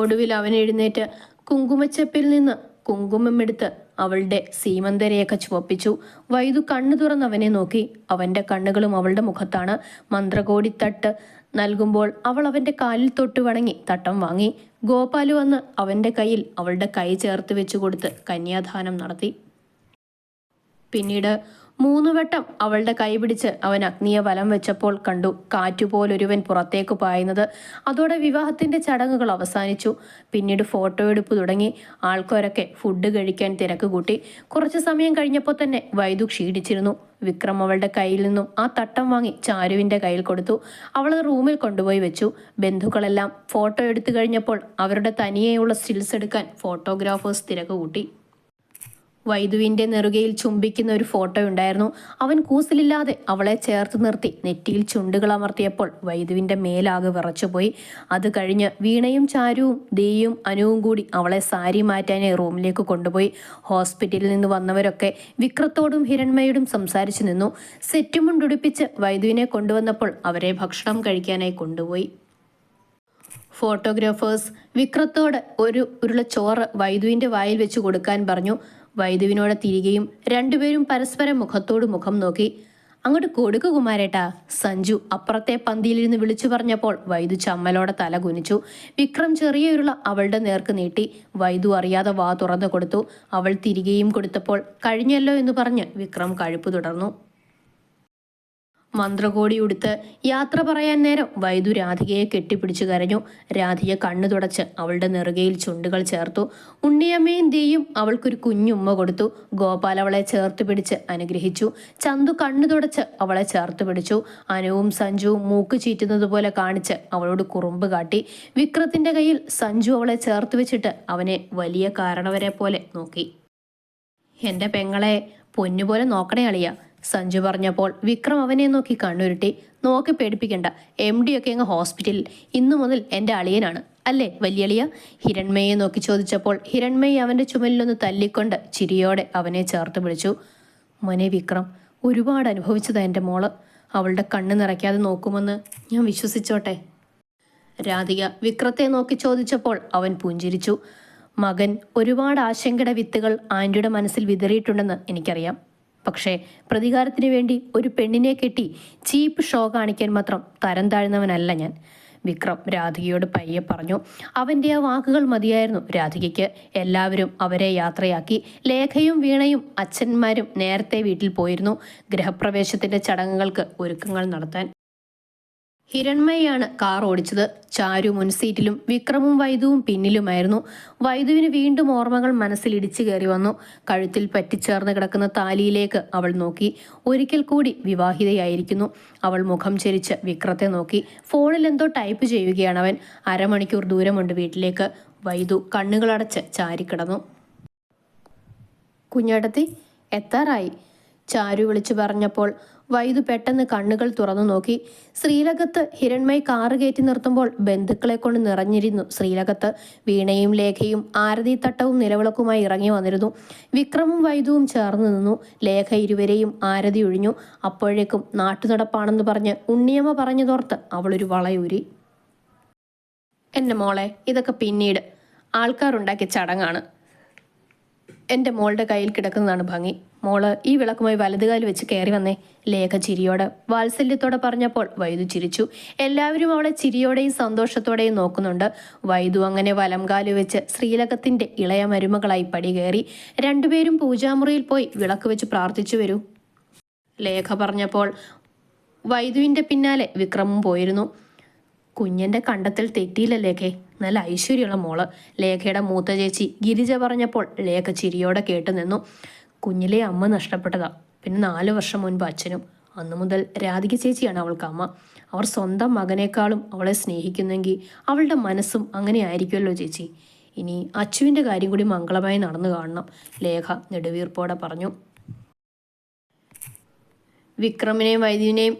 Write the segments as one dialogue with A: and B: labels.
A: ഒടുവിൽ അവൻ എഴുന്നേറ്റ് കുങ്കുമച്ചപ്പിൽ നിന്ന് കുങ്കുമം എടുത്ത് അവളുടെ സീമന്തരേഖ ചുവപ്പിച്ചു. വൈദു കണ്ണു തുറന്നവനെ നോക്കി. അവന്റെ കണ്ണുകളും അവളുടെ മുഖത്താണ്. മന്ത്രകോടിത്തട്ട് നൽകുമ്പോൾ അവൾ അവന്റെ കാലിൽ തൊട്ട് വണങ്ങി തട്ടം വാങ്ങി. ഗോപാലു വന്ന് അവന്റെ കയ്യിൽ അവളുടെ കൈ ചേർത്ത് വെച്ചു കൊടുത്ത് കന്യാദാനം നടത്തി. പിന്നീട് മൂന്നു വട്ടം അവളുടെ കൈപിടിച്ച് അവൻ അഗ്നിയെ വലം വെച്ചപ്പോൾ കണ്ടു കാറ്റുപോലൊരുവൻ പുറത്തേക്ക് പായുന്നത്. അതോടെ വിവാഹത്തിന്റെ ചടങ്ങുകൾ അവസാനിച്ചു. പിന്നീട് ഫോട്ടോ എടുപ്പ് തുടങ്ങി. ആൾക്കാരൊക്കെ ഫുഡ് കഴിക്കാൻ തിരക്ക് കൂട്ടി. കുറച്ചു സമയം കഴിഞ്ഞപ്പോൾ തന്നെ വൈദു ക്ഷീണിച്ചിരുന്നു. വിക്രം അവളുടെ കയ്യിൽ നിന്നും ആ തട്ടം വാങ്ങി ചാരുവിന്റെ കയ്യിൽ കൊടുത്തു. അവൾ റൂമിൽ കൊണ്ടുപോയി വെച്ചു. ബന്ധുക്കളെല്ലാം ഫോട്ടോ എടുത്തു കഴിഞ്ഞപ്പോൾ അവരുടെ തനിയെയുള്ള സ്റ്റിൽസ് എടുക്കാൻ ഫോട്ടോഗ്രാഫേഴ്സ് തിരക്ക് കൂട്ടി. വൈദുവിന്റെ നെറുകയിൽ ചുംബിക്കുന്ന ഒരു ഫോട്ടോ ഉണ്ടായിരുന്നു. അവൻ കൂസലില്ലാതെ അവളെ ചേർത്ത് നിർത്തി നെറ്റിയിൽ ചുണ്ടുകൾ അമർത്തിയപ്പോൾ വൈദുവിന്റെ മേലാകെ വിറച്ചുപോയി. അത് കഴിഞ്ഞ് വീണയും ചാരുവും ദേയും അനുവും കൂടി അവളെ സാരി മാറ്റാനായി റൂമിലേക്ക് കൊണ്ടുപോയി. ഹോസ്പിറ്റലിൽ നിന്ന് വന്നവരൊക്കെ വിക്രത്തോടും ഹിരൺമയോടും സംസാരിച്ചു നിന്നു. സെറ്റുമുണ്ടുടിപ്പിച്ച് വൈദുവിനെ കൊണ്ടുവന്നപ്പോൾ അവരെ ഭക്ഷണം കഴിക്കാനായി കൊണ്ടുപോയി. ഫോട്ടോഗ്രാഫേഴ്സ് വിക്രത്തോട് ഒരു ഉരുള ചോറ് വൈദുവിന്റെ വായിൽ വെച്ച് കൊടുക്കാൻ പറഞ്ഞു. വൈദുവിനോട് തിരികെയും രണ്ടുപേരും പരസ്പരം മുഖത്തോട് മുഖം നോക്കി അങ്ങോട്ട് കൊടുക്കു കുമാരേട്ടാ സഞ്ജു അപ്പുറത്തെ പന്തിയിലിരുന്ന് വിളിച്ചു പറഞ്ഞപ്പോൾ വൈദു ചമ്മലോടെ തല കുനിച്ചു. വിക്രം ചെറിയൊരുള അവളുടെ നേർക്ക് നീട്ടി. വൈദു അറിയാതെ വാ തുറന്നു കൊടുത്തു. അവൾ തിരികെയും കൊടുത്തപ്പോൾ കഴിഞ്ഞല്ലോ എന്ന് പറഞ്ഞ് വിക്രം കഴുപ്പ് തുടർന്നു. മന്ത്രകോടി ഉടുത്ത് യാത്ര പറയാൻ നേരം വൈദു രാധികയെ കെട്ടിപ്പിടിച്ചു കരഞ്ഞു. രാധിക കണ്ണു തുടച്ച് അവളുടെ നെറുകയിൽ ചുണ്ടുകൾ ചേർത്തു. ഉണ്ണിയമ്മയും ദീയും അവൾക്കൊരു കുഞ്ഞുമ്മ കൊടുത്തു. ഗോപാൽ അവളെ ചേർത്ത് പിടിച്ച് അനുഗ്രഹിച്ചു. ചന്തു കണ്ണു തുടച്ച് അവളെ ചേർത്ത് പിടിച്ചു. അനുവും സഞ്ജുവും മൂക്ക് ചീറ്റുന്നത് പോലെ കാണിച്ച് അവളോട് കുറുമ്പ് കാട്ടി. വിക്രത്തിന്റെ കയ്യിൽ സഞ്ജു അവളെ ചേർത്ത് വെച്ചിട്ട് അവനെ വലിയ കാരണവരെ പോലെ നോക്കി. എന്റെ പെങ്ങളെ പൊന്നുപോലെ നോക്കണേ അളിയ. സഞ്ജു പറഞ്ഞപ്പോൾ വിക്രം അവനെ നോക്കി കണ്ണുരുട്ടി. നോക്കി പേടിപ്പിക്കണ്ട. എം ഡി ഒക്കെ അങ്ങ് ഹോസ്പിറ്റലിൽ. ഇന്നു മുതൽ എന്റെ അളിയനാണ്. അല്ലേ വലിയളിയ? ഹിരൺമയെ നോക്കി ചോദിച്ചപ്പോൾ ഹിരൺമയി അവന്റെ ചുമലിലൊന്ന് തല്ലിക്കൊണ്ട് ചിരിയോടെ അവനെ ചേർത്ത് വിളിച്ചു മോനെ വിക്രം ഒരുപാട് അനുഭവിച്ചതാ എന്റെ മോൾ. അവളുടെ കണ്ണ് നിറയ്ക്കാതെ നോക്കുമെന്ന് ഞാൻ വിശ്വസിച്ചോട്ടെ. രാധിക വിക്രത്തെ നോക്കി ചോദിച്ചപ്പോൾ അവൻ പുഞ്ചിരിച്ചു. മകൻ ഒരുപാട് ആശങ്കയുടെ വിത്തുകൾ ആന്റിയുടെ മനസ്സിൽ വിതറിയിട്ടുണ്ടെന്ന് എനിക്കറിയാം. പക്ഷേ പ്രതികാരത്തിന് വേണ്ടി ഒരു പെണ്ണിനെ കെട്ടി ചീപ്പ് ഷോ കാണിക്കാൻ മാത്രം തരം താഴ്ന്നവനല്ല ഞാൻ. വിക്രം രാധികയോട് പയ്യെ പറഞ്ഞു അവന്റെ ആ വാക്കുകൾ മതിയായിരുന്നു. രാധികയ്ക്ക് എല്ലാവരും അവരെ യാത്രയാക്കി ലേഖയും വീണയും അച്ഛന്മാരും നേരത്തെ വീട്ടിൽ പോയിരുന്നു. ഗൃഹപ്രവേശത്തിന്റെ ചടങ്ങുകൾക്ക് ഒരുക്കങ്ങൾ നടത്താൻ ഹിരൺമയാണ് കാർ ഓടിച്ചത്. ചാരു മുൻസീറ്റിലും വിക്രമും വൈദുവും പിന്നിലുമായിരുന്നു. വൈദുവിന് വീണ്ടും ഓർമ്മകൾ മനസ്സിൽ ഇടിച്ചു കയറി വന്നു. കഴുത്തിൽ പറ്റിച്ചേർന്ന് കിടക്കുന്ന താലിയിലേക്ക് അവൾ നോക്കി. ഒരിക്കൽ കൂടി വിവാഹിതയായിരിക്കുന്നു. അവൾ മുഖം ചെരിച്ച് വിക്രത്തെ നോക്കി. ഫോണിൽ എന്തോ ടൈപ്പ് ചെയ്യുകയാണ് അവൻ. അരമണിക്കൂർ ദൂരമുണ്ട് വീട്ടിലേക്ക്. വൈദു കണ്ണുകളടച്ച് ചാരിക്കിടന്നു. കുഞ്ഞടത്തി എത്താറായി ചാരു വിളിച്ചു പറഞ്ഞപ്പോൾ വൈദു പെട്ടെന്ന് കണ്ണുകൾ തുറന്നു നോക്കി. ശ്രീലകത്ത് ഹിരൺമയി കാറ് കയറ്റി നിർത്തുമ്പോൾ ബന്ധുക്കളെ കൊണ്ട് നിറഞ്ഞിരുന്നു ശ്രീലകത്ത്. വീണയും ലേഖയും ആരതി തട്ടവും നിലവിളക്കുമായി ഇറങ്ങി വന്നിരുന്നു. വിക്രമും വൈദുവും ചേർന്ന് നിന്നു. ലേഖ ഇരുവരെയും ആരതി ഒഴിഞ്ഞു. അപ്പോഴേക്കും നാട്ടുനടപ്പാണെന്ന് പറഞ്ഞ് ഉണ്ണിയമ്മ പറഞ്ഞതോർത്ത് അവളൊരു വളയൂരി. എന്റെ മോളെ ഇതൊക്കെ പിന്നീട്. ആൾക്കാരുണ്ടാക്കിയ ചടങ്ങാണ്. എന്റെ മോളുടെ കയ്യിൽ കിടക്കുന്നതാണ് ഭംഗി. മോൾ ഈ വിളക്കുമായി വലതുകാൽ വെച്ച് കയറി വന്നേ. ലേഖ ചിരിയോട് വാത്സല്യത്തോടെ പറഞ്ഞപ്പോൾ വൈദു ചിരിച്ചു. എല്ലാവരും അവളെ ചിരിയോടെയും സന്തോഷത്തോടെയും നോക്കുന്നുണ്ട്. വൈദു അങ്ങനെ വലംകാൽ വെച്ച് ശ്രീലകത്തിന്റെ ഇളയ മരുമകളായി പടി കയറി. രണ്ടുപേരും പൂജാമുറിയിൽ പോയി വിളക്ക് വെച്ച് പ്രാർത്ഥിച്ചു വരൂ. ലേഖ പറഞ്ഞപ്പോൾ വൈദുവിന്റെ പിന്നാലെ വിക്രമും പോയിരുന്നു. കുഞ്ഞിന്റെ കണ്ടത്തിൽ തെറ്റിയില്ല ലേഖേ. നല്ല ഐശ്വര്യമുള്ള മോൾ. ലേഖയുടെ മൂത്ത ചേച്ചി ഗിരിജ പറഞ്ഞപ്പോൾ ലേഖ ചിരിയോടെ കേട്ടു നിന്നു കുഞ്ഞിലെ അമ്മ നഷ്ടപ്പെട്ടതാ. പിന്നെ നാലു വർഷം മുൻപ് അച്ഛനും. അന്നു മുതൽ രാധിക ചേച്ചിയാണ് അവൾക്ക് അമ്മ. അവർ സ്വന്തം മകനേക്കാളും അവളെ സ്നേഹിക്കുന്നെങ്കിൽ അവളുടെ മനസ്സും അങ്ങനെ ആയിരിക്കുമല്ലോ ചേച്ചി. ഇനി അച്ചുവിന്റെ കാര്യം കൂടി മംഗളമായി നടന്നു കാണണം. ലേഖ നെടുവീർപ്പോടെ പറഞ്ഞു. വിക്രമിനെയും വൈദ്യുവിനെയും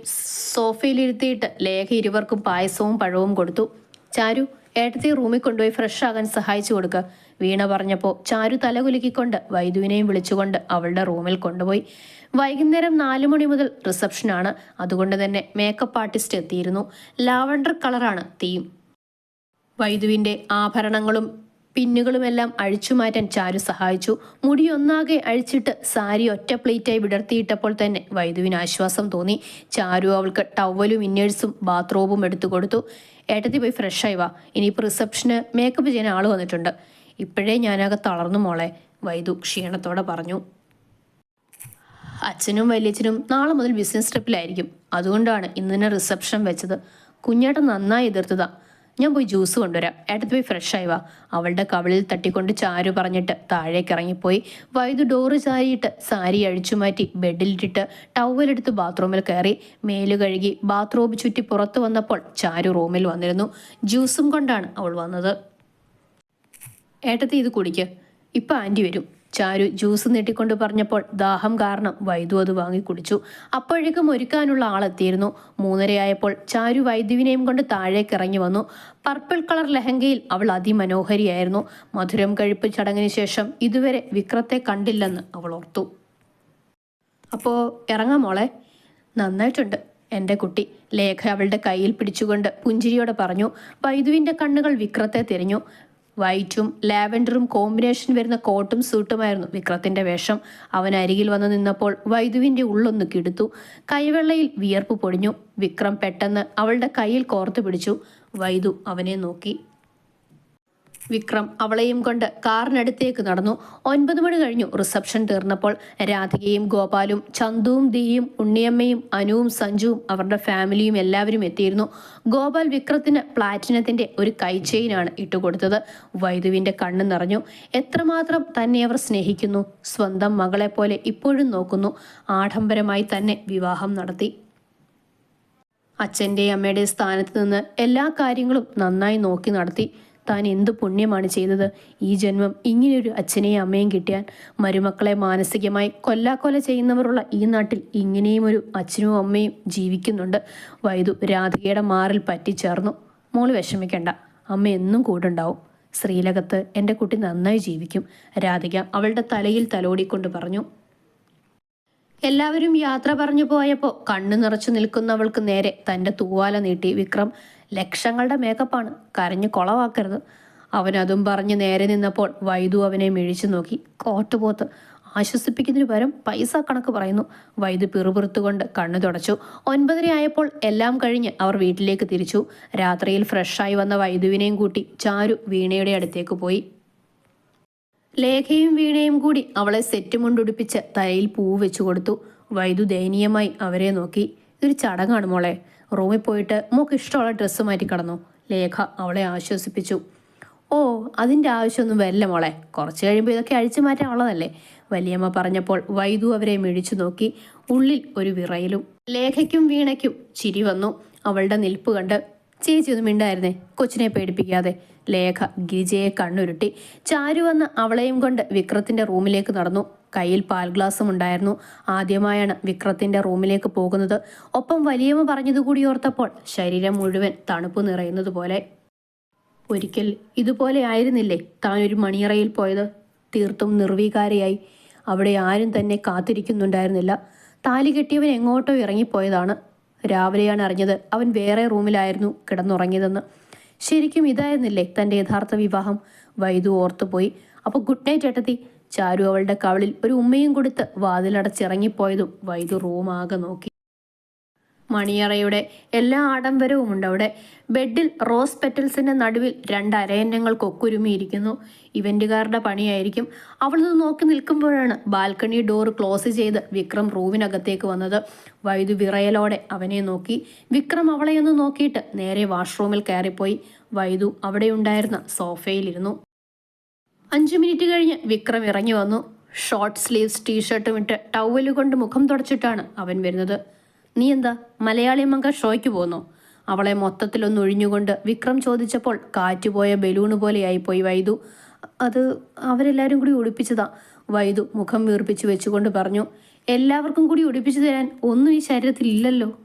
A: സോഫയിലിരുത്തിയിട്ട് ലേഖ ഇരുവർക്കും പായസവും പഴവും കൊടുത്തു. ചാരു ഏട്ടത്തെ റൂമിൽ കൊണ്ടുപോയി ഫ്രഷ് ആകാൻ സഹായിച്ചു കൊടുക്കുക വീണ പറഞ്ഞപ്പോൾ ചാരു തലകുലുക്കിക്കൊണ്ട് വൈദുവിനെയും വിളിച്ചുകൊണ്ട് അവളുടെ റൂമിൽ കൊണ്ടുപോയി. വൈകുന്നേരം നാലു മണി മുതൽ റിസപ്ഷനാണ് അതുകൊണ്ട് തന്നെ മേക്കപ്പ് ആർട്ടിസ്റ്റ് എത്തിയിരുന്നു. ലാവണ്ടർ കളറാണ് തീം. വൈദുവിന്റെ ആഭരണങ്ങളും പിന്നുകളുമെല്ലാം അഴിച്ചുമാറ്റാൻ ചാരു സഹായിച്ചു. മുടി ഒന്നാകെ അഴിച്ചിട്ട് സാരി ഒറ്റ പ്ലേറ്റായി വിടർത്തിയിട്ടപ്പോൾ തന്നെ വൈദുവിന് ആശ്വാസം തോന്നി. ചാരു അവൾക്ക് ടവലും ഇന്നേഴ്സും ബാത്റൂമും എടുത്തു കൊടുത്തു. ഏട്ടത്തി പോയി ഫ്രഷായി വാ. ഇനിയിപ്പോൾ റിസപ്ഷന് മേക്കപ്പ് ചെയ്യാൻ ആൾ വന്നിട്ടുണ്ട്. ഇപ്പോഴേ ഞാനകെ തളർന്നു മോളെ. വൈദു ക്ഷീണത്തോടെ പറഞ്ഞു. അച്ഛനും വലിയച്ഛനും നാളെ മുതൽ ബിസിനസ് ട്രിപ്പിലായിരിക്കും അതുകൊണ്ടാണ് ഇന്ന് തന്നെ റിസപ്ഷൻ വെച്ചത്. കുഞ്ഞേട്ടൻ നന്നായി എതിർത്തതാ. ഞാൻ പോയി ജ്യൂസ് കൊണ്ടുവരാം. ഏട്ടത്ത് പോയി ഫ്രഷ് വാ. അവളുടെ കവിളിൽ തട്ടിക്കൊണ്ട് ചാരു പറഞ്ഞിട്ട് താഴേക്ക് ഇറങ്ങിപ്പോയി. വൈദ്യു ഡോറ് ചാരിയിട്ട് സാരി അഴിച്ചുമാറ്റി ബെഡിലിട്ടിട്ട് ടവലെടുത്ത് ബാത്റൂമിൽ കയറി. മേൽ കഴുകി ബാത്റൂം ചുറ്റി പുറത്തു വന്നപ്പോൾ ചാരു റൂമിൽ വന്നിരുന്നു. ജ്യൂസും കൊണ്ടാണ് അവൾ വന്നത്. ഏട്ടത്തി ഇത് കുടിക്ക്. ഇപ്പൊ ആന്റി വരും. ചാരു ജ്യൂസ് നീട്ടിക്കൊണ്ട് പറഞ്ഞപ്പോൾ ദാഹം കാരണം വൈദു അത് വാങ്ങി കുടിച്ചു. അപ്പോഴേക്കും ഒരുക്കാനുള്ള ആളെത്തിയിരുന്നു മൂന്നരയായപ്പോൾ ചാരു വൈദുവിനെയും കൊണ്ട് താഴേക്ക് ഇറങ്ങി വന്നു. പർപ്പിൾ കളർ ലഹങ്കയിൽ അവൾ അതിമനോഹരിയായിരുന്നു. മധുരം കഴിപ്പ് ചടങ്ങിന് ശേഷം ഇതുവരെ വിക്രത്തെ കണ്ടില്ലെന്ന് അവൾ ഓർത്തു. അപ്പോ ഇറങ്ങാം മോളെ. നന്നായിട്ടുണ്ട് എന്റെ കുട്ടി. ലേഖ അവളുടെ കയ്യിൽ പിടിച്ചുകൊണ്ട് പുഞ്ചിരിയോടെ പറഞ്ഞു. വൈദുവിന്റെ കണ്ണുകൾ വിക്രത്തെ തിരിഞ്ഞു. വൈറ്റും ലാവൻഡറും കോമ്പിനേഷൻ വരുന്ന കോട്ടും സൂട്ടുമായിരുന്നു വിക്രത്തിന്റെ വേഷം. അവൻ അരികിൽ വന്നു നിന്നപ്പോൾ വൈദുവിന്റെ ഉള്ളൊന്ന് കിടുത്തു. കൈവെള്ളയിൽ വിയർപ്പ് പൊടിഞ്ഞു. വിക്രം പെട്ടെന്ന് അവളുടെ കയ്യിൽ കോർത്തു പിടിച്ചു. വൈദു അവനെ നോക്കി. വിക്രം അവളെയും കൊണ്ട് കാറിനടുത്തേക്ക് നടന്നു. ഒൻപത് മണി കഴിഞ്ഞു. റിസപ്ഷൻ തീർന്നപ്പോൾ രാധികയും ഗോപാലും ചന്തുവും ദിയും ഉണ്ണിയമ്മയും അനുവും സഞ്ജുവും അവരുടെ ഫാമിലിയും എല്ലാവരും എത്തിയിരുന്നു. ഗോപാൽ വിക്രത്തിന് പ്ലാറ്റിനത്തിന്റെ ഒരു കൈച്ചെയിനാണ് ഇട്ടുകൊടുത്തത്. വൈദുവിന്റെ കണ്ണ് നിറഞ്ഞു. എത്രമാത്രം തന്നെ അവർ സ്നേഹിക്കുന്നു. സ്വന്തം മകളെ പോലെ ഇപ്പോഴും നോക്കുന്നു. ആഡംബരമായി തന്നെ വിവാഹം നടത്തി. അച്ഛന്റെ അമ്മയുടെ സ്ഥാനത്ത് നിന്ന് എല്ലാ കാര്യങ്ങളും നന്നായി നോക്കി നടത്തി. താൻ എന്ത് പുണ്യമാണ് ചെയ്തത്? ഈ ജന്മം ഇങ്ങനെയൊരു അച്ഛനെയും അമ്മയും കിട്ടിയാൽ മരുമക്കളെ മാനസികമായി കൊല്ലാക്കൊല ചെയ്യുന്നവരുള്ള ഈ നാട്ടിൽ ഇങ്ങനെയും ഒരു അച്ഛനും അമ്മയും ജീവിക്കുന്നുണ്ട്. വൈദു രാധികയുടെ മാറിൽ പറ്റിച്ചേർന്നു. മോൾ വിഷമിക്കണ്ട. അമ്മ എന്നും കൂടുണ്ടാവും. ശ്രീലകത്ത് എന്റെ കുട്ടി നന്നായി ജീവിക്കും. രാധിക അവളുടെ തലയിൽ തലോടിക്കൊണ്ട് പറഞ്ഞു. എല്ലാവരും യാത്ര പറഞ്ഞു പോയപ്പോൾ കണ്ണു നിറച്ചു നിൽക്കുന്നവൾക്ക് നേരെ തന്റെ തൂവാല നീട്ടി വിക്രം ലക്ഷങ്ങളുടെ മേക്കപ്പാണ്. കരഞ്ഞു കൊളവാക്കരുത്. അവനതും പറഞ്ഞ് നേരെ നിന്നപ്പോൾ വൈദു അവനെ മിഴിച്ചു നോക്കി. കോട്ടുപോത്ത് ആശ്വസിപ്പിക്കുന്നതിന് പകരം പൈസ കണക്ക് പറയുന്നു. വൈദു പിറുപിറുത്തുകൊണ്ട് കണ്ണു തുടച്ചു. ഒൻപതരയായപ്പോൾ എല്ലാം കഴിഞ്ഞ് അവർ വീട്ടിലേക്ക് തിരിച്ചു. രാത്രിയിൽ ഫ്രഷായി വന്ന വൈദ്യുവിനെയും കൂട്ടി ചാരു വീണയുടെ അടുത്തേക്ക് പോയി. ലേഖയും വീണയും കൂടി അവളെ സെറ്റ് മുണ്ടുടിപ്പിച്ച് തലയിൽ പൂവ് വെച്ചു കൊടുത്തു. വൈദു ദയനീയമായി അവരെ നോക്കി. ഇതൊരു ചടങ്ങാണ് മോളെ. റൂമിൽ പോയിട്ട് മോക്ക് ഇഷ്ടമുള്ള ഡ്രസ്സ് മാറ്റി കടന്നു. ലേഖ അവളെ ആശ്വസിപ്പിച്ചു. ഓ അതിന്റെ ആവശ്യമൊന്നും വരില്ല മോളെ. കുറച്ച് കഴിയുമ്പോൾ ഇതൊക്കെ അഴിച്ചു മാറ്റാനുള്ളതല്ലേ വലിയമ്മ പറഞ്ഞപ്പോൾ വൈദു അവരെ മിഴിച്ചു നോക്കി. ഉള്ളിൽ ഒരു വിറയിലും. ലേഖയ്ക്കും വീണയ്ക്കും ചിരി വന്നു. അവളുടെ നിൽപ്പ് കണ്ട് ചേച്ചി ഒന്നും മിണ്ടായിരുന്നേ. കൊച്ചിനെ പേടിപ്പിക്കാതെ. ലേഖ ഗിരിജയെ കണ്ണുരുട്ടി. ചാരു വന്ന് അവളെയും കൊണ്ട് വിക്രത്തിന്റെ റൂമിലേക്ക് നടന്നു. കയ്യിൽ പാൽ ഗ്ലാസും ഉണ്ടായിരുന്നു. ആദ്യമായാണ് വിക്രത്തിന്റെ റൂമിലേക്ക് പോകുന്നത്. ഒപ്പം വലിയമ്മ പറഞ്ഞതുകൂടി ഓർത്തപ്പോൾ ശരീരം മുഴുവൻ തണുപ്പ് നിറയുന്നത് പോലെ. ഒരിക്കൽ ഇതുപോലെ ആയിരുന്നില്ലേ താൻ ഒരു മണിയറയിൽ പോയത്? തീർത്തും നിർവീകാരയായി. അവിടെ ആരും തന്നെ കാത്തിരിക്കുന്നുണ്ടായിരുന്നില്ല. താലി കെട്ടിയവൻ എങ്ങോട്ടോ ഇറങ്ങിപ്പോയതാണ്. രാവിലെയാണ് അറിഞ്ഞത് അവൻ വേറെ റൂമിലായിരുന്നു കിടന്നുറങ്ങിയതെന്ന്. ശരിക്കും ഇതായിരുന്നില്ലേ തന്റെ യഥാർത്ഥ വിവാഹം? വൈദു ഓർത്തുപോയി. അപ്പോൾ ഗുഡ് നൈറ്റ് ഏട്ടത്തി. ചാരു അവളുടെ കവളിൽ ഒരു ഉമ്മയും കൊടുത്ത് വാതിലടച്ചിറങ്ങിപ്പോയതും വൈദു റൂമാകെ നോക്കി. മണിയറയുടെ എല്ലാ ആഡംബരവും ഉണ്ട് അവിടെ. ബെഡിൽ റോസ് പെറ്റൽസിന്റെ നടുവിൽ രണ്ട് അരയന്നങ്ങൾ കൊക്കുരുമിയിരിക്കുന്നു ഇവന്റുകാരുടെ പണിയായിരിക്കും. അവൾ ഇത് നോക്കി നിൽക്കുമ്പോഴാണ് ബാൽക്കണി ഡോർ ക്ലോസ് ചെയ്ത് വിക്രം റൂമിനകത്തേക്ക് വന്നത്. വൈദ്യു വിറയലോടെ അവനെ നോക്കി. വിക്രം അവളെ ഒന്ന് നോക്കിയിട്ട് നേരെ വാഷ്റൂമിൽ കയറിപ്പോയി. വൈദു അവിടെയുണ്ടായിരുന്ന സോഫയിലിരുന്നു. അഞ്ചു മിനിറ്റ് കഴിഞ്ഞ് വിക്രം ഇറങ്ങി വന്നു. ഷോർട്ട് സ്ലീവ്സ് ടീഷർട്ടും ഇട്ട് ടവൽ കൊണ്ട് മുഖം തുടച്ചിട്ടാണ് അവൻ വരുന്നത്. നീ എന്താ? മലയാളി മങ്ക ഷോയ്ക്ക് പോന്നോ? അവളെ മൊത്തത്തിലൊന്ന് ഒഴിഞ്ഞുകൊണ്ട് വിക്രം ചോദിച്ചപ്പോൾ കാറ്റുപോയ ബലൂണ് പോലെയായി പോയി വൈദു. അത് അവരെല്ലാവരും കൂടി ഉടുപ്പിച്ചതാ വൈദു മുഖം വീർപ്പിച്ച് വെച്ചുകൊണ്ട് പറഞ്ഞു. എല്ലാവർക്കും കൂടി ഉടുപ്പിച്ചു തരാൻ ഒന്നും ഈ ശരീരത്തിൽ ഇല്ലല്ലോ.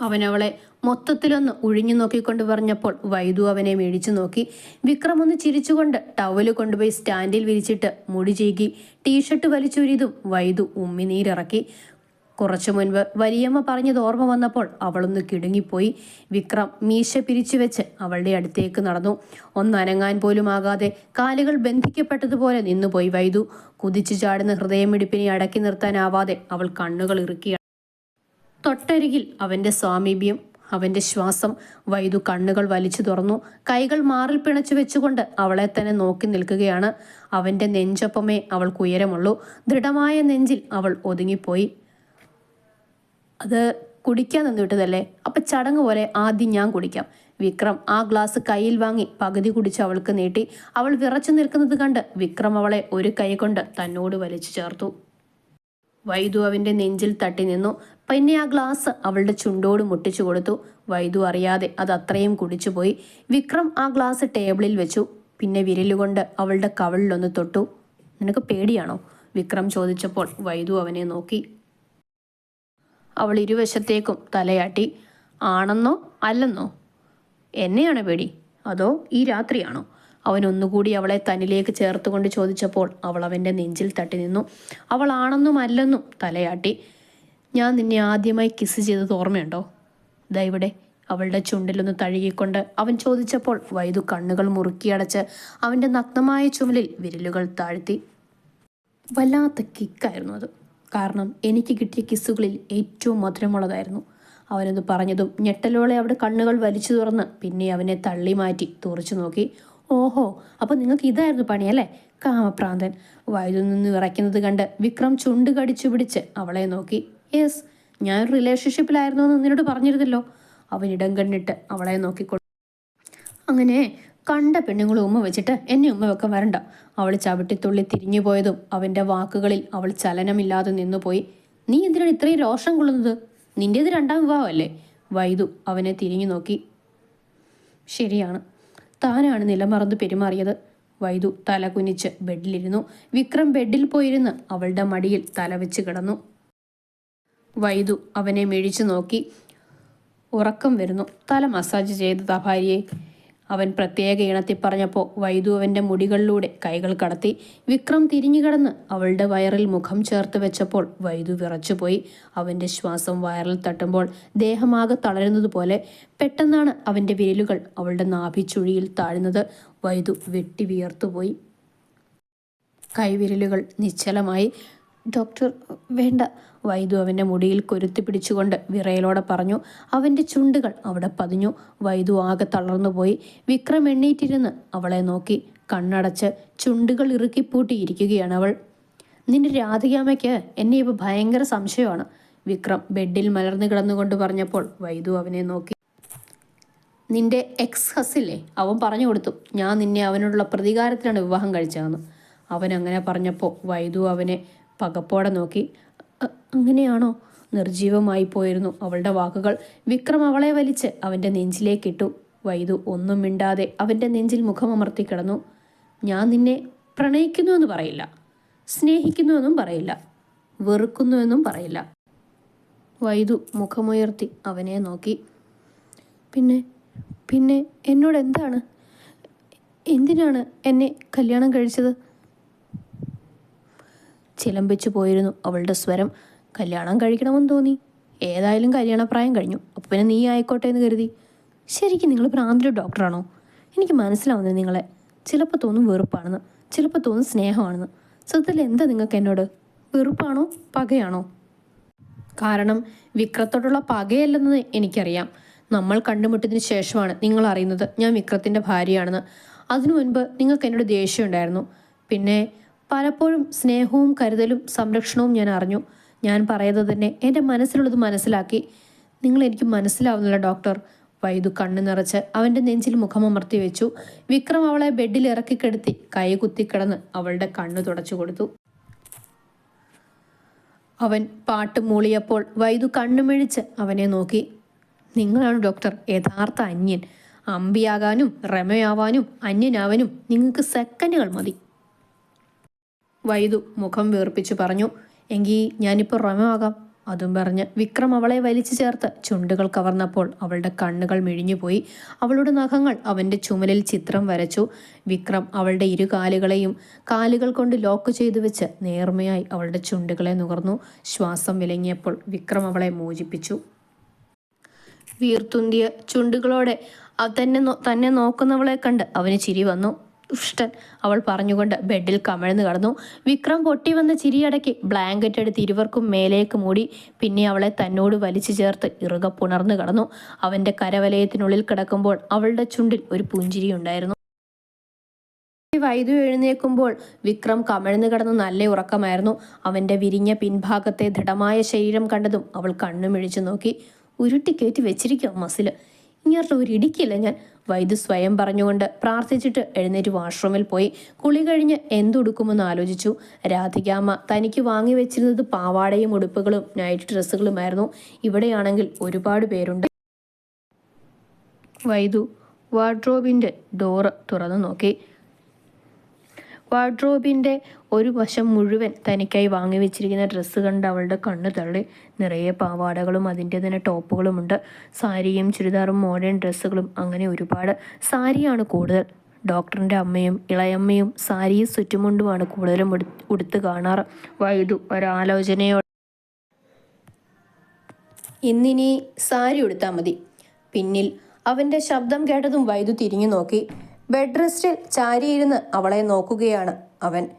A: അവൻ അവളെ മൊത്തത്തിലൊന്ന് ഒഴിഞ്ഞു നോക്കിക്കൊണ്ട് പറഞ്ഞപ്പോൾ വൈദു അവനെ മേടിച്ചു നോക്കി. വിക്രം ഒന്ന് ചിരിച്ചുകൊണ്ട് ടവൽ കൊണ്ടുപോയി സ്റ്റാൻഡിൽ വിരിച്ചിട്ട് മുടി ചീകി. ടീഷർട്ട് വലിച്ചൊരിതും വൈദു ഉമ്മിനീരിറക്കി. കുറച്ചു മുൻപ് വലിയമ്മ പറഞ്ഞത് ഓർമ്മ വന്നപ്പോൾ അവളൊന്ന് കിടുങ്ങിപ്പോയി. വിക്രം മീശ പിരിച്ചു വെച്ച് അവളുടെ അടുത്തേക്ക് നടന്നു. ഒന്നനങ്ങാൻ പോലും ആകാതെ കാലുകൾ ബന്ധിക്കപ്പെട്ടതുപോലെ നിന്നുപോയി വൈദു. കുതിച്ചു ചാടുന്ന ഹൃദയമിടിപ്പിനെ അടക്കി നിർത്താനാവാതെ അവൾ കണ്ണുകൾ ഇറുക്കി തൊട്ടരികിൽ അവന്റെ സ്വാമീപ്യം അവന്റെ ശ്വാസം വൈദു കണ്ണുകൾ വലിച്ചു തുറന്നു. കൈകൾ മാറിൽ പിണച്ചു വെച്ചുകൊണ്ട് അവളെ തന്നെ നോക്കി നിൽക്കുകയാണ്. അവന്റെ നെഞ്ചൊപ്പമേ അവൾക്ക് ഉയരമുള്ളൂ. ദൃഢമായ നെഞ്ചിൽ അവൾ ഒതുങ്ങിപ്പോയി. അത് കുടിക്കാൻ നിന്നിട്ടതല്ലേ? അപ്പൊ ചടങ്ങ് പോലെ ആദ്യം ഞാൻ കുടിക്കാം. വിക്രം ആ ഗ്ലാസ് കയ്യിൽ വാങ്ങി പകുതി കുടിച്ച് അവൾക്ക് നീട്ടി. അവൾ വിറച്ചു നിൽക്കുന്നത് കണ്ട് വിക്രം അവളെ ഒരു കൈ കൊണ്ട് തന്നോട് വലിച്ചു ചേർത്തു. വൈദു അവന്റെ നെഞ്ചിൽ തട്ടി നിന്നു. പിന്നെ ആ ഗ്ലാസ് അവളുടെ ചുണ്ടോട് മുട്ടിച്ചു കൊടുത്തു. വൈദു അറിയാതെ അത് അത്രയും കുടിച്ചുപോയി വിക്രം ആ ഗ്ലാസ് ടേബിളിൽ വെച്ചു. പിന്നെ വിരലുകൊണ്ട് അവളുടെ കവളിലൊന്ന് തൊട്ടു. നിനക്ക് പേടിയാണോ? വിക്രം ചോദിച്ചപ്പോൾ വൈദു അവനെ നോക്കി. അവൾ ഇരുവശത്തേക്കും തലയാട്ടി. ആണെന്നോ അല്ലെന്നോ? എന്നെയാണ് പേടി? അതോ ഈ രാത്രിയാണോ? അവൻ ഒന്നുകൂടി അവളെ തന്നിലേക്ക് ചേർത്തുകൊണ്ട് ചോദിച്ചപ്പോൾ അവൾ അവന്റെ നെഞ്ചിൽ തട്ടി നിന്നു. അവൾ ആണെന്നും അല്ലെന്നും തലയാട്ടി. ഞാൻ നിന്നെ ആദ്യമായി കിസ് ചെയ്തത് ഓർമ്മയുണ്ടോ? ദാ ഇവിടെ. അവളുടെ ചുണ്ടിലൊന്ന് തഴുകിക്കൊണ്ട് അവൻ ചോദിച്ചപ്പോൾ വൈദു കണ്ണുകൾ മുറുക്കിയടച്ച് അവന്റെ നഗ്നമായ ചുമലിൽ വിരലുകൾ താഴ്ത്തി. വല്ലാത്ത കിക്കായിരുന്നു അത്. കാരണം എനിക്ക് കിട്ടിയ കിസ്സുകളിൽ ഏറ്റവും മധുരമുള്ളതായിരുന്നു. അവനത് പറഞ്ഞതും ഞെട്ടലോളെ അവിടെ കണ്ണുകൾ വലിച്ചു തുറന്ന് പിന്നെ അവനെ തള്ളി മാറ്റി തുറച്ചു നോക്കി. ഓഹോ അപ്പോൾ നിങ്ങൾക്ക് ഇതായിരുന്നു പണിയല്ലേ കാമപ്രാന്തൻ. വയതു നിന്ന് വിറയ്ക്കുന്നത് കണ്ട് വിക്രം ചുണ്ട് കടിച്ചു പിടിച്ച് അവളെ നോക്കി. യെസ് ഞാൻ റിലേഷൻഷിപ്പിലായിരുന്നു എന്ന് നിന്നോട് പറഞ്ഞിരുന്നല്ലോ. അവൻ ഇടം കണ്ണിട്ട് അവളെ നോക്കിക്കൊണ്ടു അങ്ങനെ കണ്ട പെണ്ണുങ്ങൾ ഉമ്മ വെച്ചിട്ട് എന്നെ ഉമ്മ വെക്കാൻ വരണ്ട. അവൾ ചവിട്ടിത്തുള്ളി തിരിഞ്ഞു പോയതും അവന്റെ വാക്കുകളിൽ അവൾ ചലനമില്ലാതെ നിന്നുപോയി നീ എന്തിനാണ് ഇത്രയും രോഷം കൊള്ളുന്നത്? നിന്റേത് രണ്ടാം വിവാഹമല്ലേ? വൈദു അവനെ തിരിഞ്ഞു നോക്കി. ശരിയാണ്. താനാണ് നിലമറന്ന് പെരുമാറിയത്. വൈദു തല കുനിച്ച് ബെഡിലിരുന്നു. വിക്രം ബെഡിൽ പോയിരുന്ന് അവളുടെ മടിയിൽ തല വെച്ച് കിടന്നു. വൈദു അവനെ മിഴിച്ചു നോക്കി. ഉറക്കം വരുന്നു. തല മസാജ് ചെയ്തതാ ഭാര്യയെ. അവൻ പ്രത്യേക ഇണത്തിൽ പറഞ്ഞപ്പോൾ വൈദു അവന്റെ മുടികളിലൂടെ കൈകൾ കടത്തി. വിക്രം തിരിഞ്ഞു കിടന്ന് അവളുടെ വയറിൽ മുഖം ചേർത്ത് വെച്ചപ്പോൾ വൈദു വിറച്ചുപോയി. അവന്റെ ശ്വാസം വയറിൽ തട്ടുമ്പോൾ ദേഹമാകെ തളരുന്നത് പോലെ പെട്ടെന്നാണ് അവന്റെ വിരലുകൾ അവളുടെ നാഭിച്ചുഴിയിൽ താഴ്ന്നത്. വൈദു വെട്ടി വിയർത്തുപോയി. കൈവിരലുകൾ നിശ്ചലമായി. ഡോക്ടർ വേണ്ട. വൈദു അവന്റെ മുടിയിൽ കൊരുത്തി പിടിച്ചുകൊണ്ട് വിറയലോടെ പറഞ്ഞു അവന്റെ ചുണ്ടുകൾ അവിടെ പതിഞ്ഞു. വൈദു ആകെ തളർന്നുപോയി. വിക്രം എണ്ണീറ്റിരുന്ന് അവളെ നോക്കി കണ്ണടച്ച് ചുണ്ടുകൾ ഇറുക്കിപ്പൂട്ടിയിരിക്കുകയാണ് അവൾ നിന്റെ രാധികാമയ്ക്ക് എന്നെ ഇപ്പോൾ ഭയങ്കര സംശയമാണ്. വിക്രം ബെഡിൽ മലർന്നു കിടന്നുകൊണ്ട് പറഞ്ഞപ്പോൾ വൈദു അവനെ നോക്കി നിന്റെ എക്സ് ഹസില്ലേ അവൻ പറഞ്ഞു കൊടുത്തു ഞാൻ നിന്നെ അവനോടുള്ള പ്രതികാരത്തിലാണ് വിവാഹം കഴിച്ചതെന്ന്. അവൻ അങ്ങനെ പറഞ്ഞപ്പോൾ വൈദു അവനെ പകപ്പോടെ നോക്കി "അ- അങ്ങനെയാണോ? നിർജീവമായി പോയിരുന്നു. അവളുടെ വാക്കുകൾ വിക്രം അവളെ വലിച്ച് അവന്റെ നെഞ്ചിലേക്കിട്ടു. വൈദു ഒന്നും മിണ്ടാതെ അവന്റെ നെഞ്ചിൽ മുഖമമർത്തി കിടന്നു. ഞാൻ നിന്നെ പ്രണയിക്കുന്നു എന്ന് പറയില്ല. സ്നേഹിക്കുന്നുവെന്നും പറയില്ല. വെറുക്കുന്നുവെന്നും പറയില്ല. വൈദു മുഖമുയർത്തി അവനെ നോക്കി. പിന്നെ പിന്നെ എന്നോട് എന്താണ്? എന്തിനാണ് എന്നെ കല്യാണം കഴിച്ചത്? ചിലമ്പിച്ചു പോയിരുന്നു അവളുടെ സ്വരം. കല്യാണം കഴിക്കണമെന്ന് തോന്നി. ഏതായാലും കല്യാണപ്രായം കഴിഞ്ഞു. അപ്പം പിന്നെ നീ ആയിക്കോട്ടെ എന്ന് കരുതി. ശരിക്കും നിങ്ങൾ പ്രാന്തിലൊരു ഡോക്ടറാണോ? എനിക്ക് മനസ്സിലാവുന്നത് നിങ്ങളെ. ചിലപ്പോൾ തോന്നും വെറുപ്പാണെന്ന്. ചിലപ്പോൾ തോന്നും സ്നേഹമാണെന്ന്. സത്യത്തിൽ എന്താ നിങ്ങൾക്ക് എന്നോട്? വെറുപ്പാണോ? പകയാണോ? കാരണം വിക്രത്തോടുള്ള പകയല്ലെന്ന് എനിക്കറിയാം. നമ്മൾ കണ്ടുമുട്ടിയതിന് ശേഷമാണ് നിങ്ങൾ അറിയുന്നത് ഞാൻ വിക്രത്തിന്റെ ഭാര്യയാണെന്ന്. അതിനു മുൻപ് നിങ്ങൾക്ക് എന്നോട് ദേഷ്യമുണ്ടായിരുന്നു പിന്നെ പലപ്പോഴും സ്നേഹവും കരുതലും സംരക്ഷണവും ഞാൻ അറിഞ്ഞു. ഞാൻ പറയുന്നത് തന്നെ എന്റെ മനസ്സിലുള്ളത് മനസ്സിലാക്കി. നിങ്ങൾ എനിക്ക് മനസ്സിലാവുന്നില്ല ഡോക്ടർ. വൈദു കണ്ണു നിറച്ച് അവന്റെ നെഞ്ചിൽ മുഖമമർത്തി വെച്ചു. വിക്രം അവളെ ബെഡിൽ ഇറക്കി കിടത്തി കൈ കുത്തിക്കിടന്ന് അവളുടെ കണ്ണു തുടച്ചു കൊടുത്തു. അവൻ പാട്ട് മൂളിയപ്പോൾ വൈദു കണ്ണുമിഴിച്ച് അവനെ നോക്കി. നിങ്ങളാണ് ഡോക്ടർ യഥാർത്ഥ അന്യൻ. അമ്പിയാകാനും റമയാവാനും അന്യനാവാനും നിങ്ങൾക്ക് സെക്കൻഡുകൾ മതി. വൈദു മുഖം വീർപ്പിച്ചു പറഞ്ഞു. എങ്കിൽ ഞാനിപ്പോൾ റമമാകാം അതും പറഞ്ഞ് വിക്രം അവളെ വലിച്ചു ചേർത്ത് ചുണ്ടുകൾ കവർന്നപ്പോൾ അവളുടെ കണ്ണുകൾ മിഴിഞ്ഞുപോയി. അവളുടെ നഖങ്ങൾ അവന്റെ ചുമലിൽ ചിത്രം വരച്ചു. വിക്രം അവളുടെ ഇരു കാലുകളെയും കാലുകൾ കൊണ്ട് ലോക്ക് ചെയ്തു വെച്ച് നേർമയായി അവളുടെ ചുണ്ടുകളെ നുകർന്നു. ശ്വാസം വിലങ്ങിയപ്പോൾ വിക്രം അവളെ മോചിപ്പിച്ചു. വീർത്തുന്തിയ ചുണ്ടുകളോടെ തന്നെ തന്നെ നോക്കുന്നവളെ കണ്ട് അവന് ചിരി വന്നു. ദുഷ്ടൻ. അവൾ പറഞ്ഞുകൊണ്ട് ബെഡിൽ കമിഴ്ന്നു കടന്നു. വിക്രം പൊട്ടി വന്ന ചിരിയടക്കി ബ്ലാങ്കറ്റ് എടുത്ത് ഇരുവർക്കും മേലേക്ക് മൂടി. പിന്നെ അവളെ തന്നോട് വലിച്ചു ചേർത്ത് ഇറുക പുണർന്നു കടന്നു. അവന്റെ കരവലയത്തിനുള്ളിൽ കിടക്കുമ്പോൾ അവളുടെ ചുണ്ടിൽ ഒരു പുഞ്ചിരി ഉണ്ടായിരുന്നു. വൈദ്യു എഴുന്നേൽക്കുമ്പോൾ വിക്രം കമഴ്ന്നു കിടന്ന് നല്ല ഉറക്കമായിരുന്നു. അവന്റെ വിരിഞ്ഞ പിൻഭാഗത്തെ ദൃഢമായ ശരീരം കണ്ടതും അവൾ കണ്ണുമിഴിച്ചു നോക്കി. ഉരുട്ടിക്കയറ്റി വെച്ചിരിക്കുക മസിൽ. ഇങ്ങോട്ട് ഒരു ഇടിക്കില്ല ഞാൻ? വൈദ്യു സ്വയം പറഞ്ഞുകൊണ്ട് പ്രാർത്ഥിച്ചിട്ട് എഴുന്നേറ്റ് വാഷ്റൂമിൽ പോയി. കുളി കഴിഞ്ഞ് എന്തുടുക്കുമെന്ന് ആലോചിച്ചു. രാധികാമ്മ തനിക്ക് വാങ്ങി വെച്ചിരുന്നത് പാവാടയും ഉടുപ്പുകളും നൈറ്റ് ഡ്രസ്സുകളുമായിരുന്നു. ഇവിടെയാണെങ്കിൽ ഒരുപാട് പേരുണ്ട്. വൈദു വാർഡ്രോബിന്റെ ഡോറ് തുറന്നു നോക്കി. വാർഡ്രോബിന്റെ ഒരു വശം മുഴുവൻ തനിക്കായി വാങ്ങി വെച്ചിരിക്കുന്ന ഡ്രസ്സ് കണ്ട് അവളുടെ കണ്ണ് തള്ളി. നിറയെ പാവാടകളും അതിന്റെ തന്നെ ടോപ്പുകളുമുണ്ട് സാരിയും ചുരിദാറും മോഡേൺ ഡ്രസ്സുകളും അങ്ങനെ ഒരുപാട് സാരിയാണ് കൂടുതൽ. ഡോക്ടറിന്റെ അമ്മയും ഇളയമ്മയും സാരിയും ചുറ്റുമുണ്ടുമാണ് കൂടുതലും ഉടു ഉടുത്ത് കാണാറ്. വൈദു ഒരാലോചനയോടെ ഇന്നിനി സാരി ഉടുത്താൽ മതി. പിന്നിൽ അവന്റെ ശബ്ദം കേട്ടതും വൈദു തിരിഞ്ഞു നോക്കി. ബെഡ് റെസ്റ്റിൽ ചാരിയിരുന്ന് അവളെ നോക്കുകയാണ് അവൻ.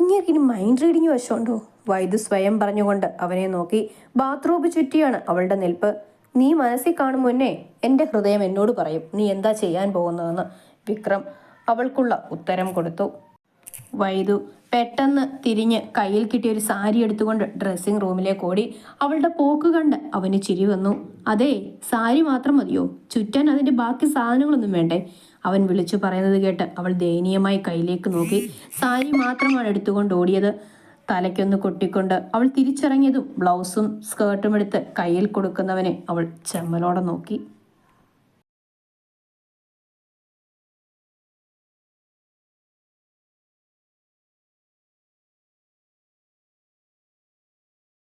A: ഇങ്ങനെ മൈൻഡ് റീഡിങ് വശമുണ്ടോ? വൈദു സ്വയം പറഞ്ഞുകൊണ്ട് അവനെ നോക്കി ബാത്റൂമ് ചുറ്റിയാണ് അവളുടെ നിൽപ്പ്. നീ മനസ്സിൽ കാണും മുന്നേ എന്റെ ഹൃദയം എന്നോട് പറയും. നീ എന്താ ചെയ്യാൻ പോകുന്നതെന്ന്. വിക്രം അവൾക്കുള്ള ഉത്തരം കൊടുത്തു. വൈദു പെട്ടെന്ന് തിരിഞ്ഞ് കയ്യിൽ കിട്ടിയ ഒരു സാരി എടുത്തുകൊണ്ട് ഡ്രസ്സിംഗ് റൂമിലേക്ക് ഓടി. അവളുടെ പോക്ക് കണ്ട് അവന് ചിരി വന്നു. അതെ സാരി മാത്രം മതിയോ? ചുറ്റാൻ അതിന്റെ ബാക്കി സാധനങ്ങളൊന്നും വേണ്ടേ? അവൻ വിളിച്ചു പറയുന്നത് കേട്ട് അവൾ ദയനീയമായി കയ്യിലേക്ക് നോക്കി. സാരി മാത്രമാണ് എടുത്തുകൊണ്ട് ഓടിയത്. തലയ്ക്കൊന്ന് കൊട്ടിക്കൊണ്ട് അവൾ തിരിച്ചിറങ്ങിയതും ബ്ലൗസും സ്കേർട്ടും എടുത്ത് കയ്യിൽ കൊടുക്കുന്നവനെ അവൾ ചെമ്മലോടെ നോക്കി.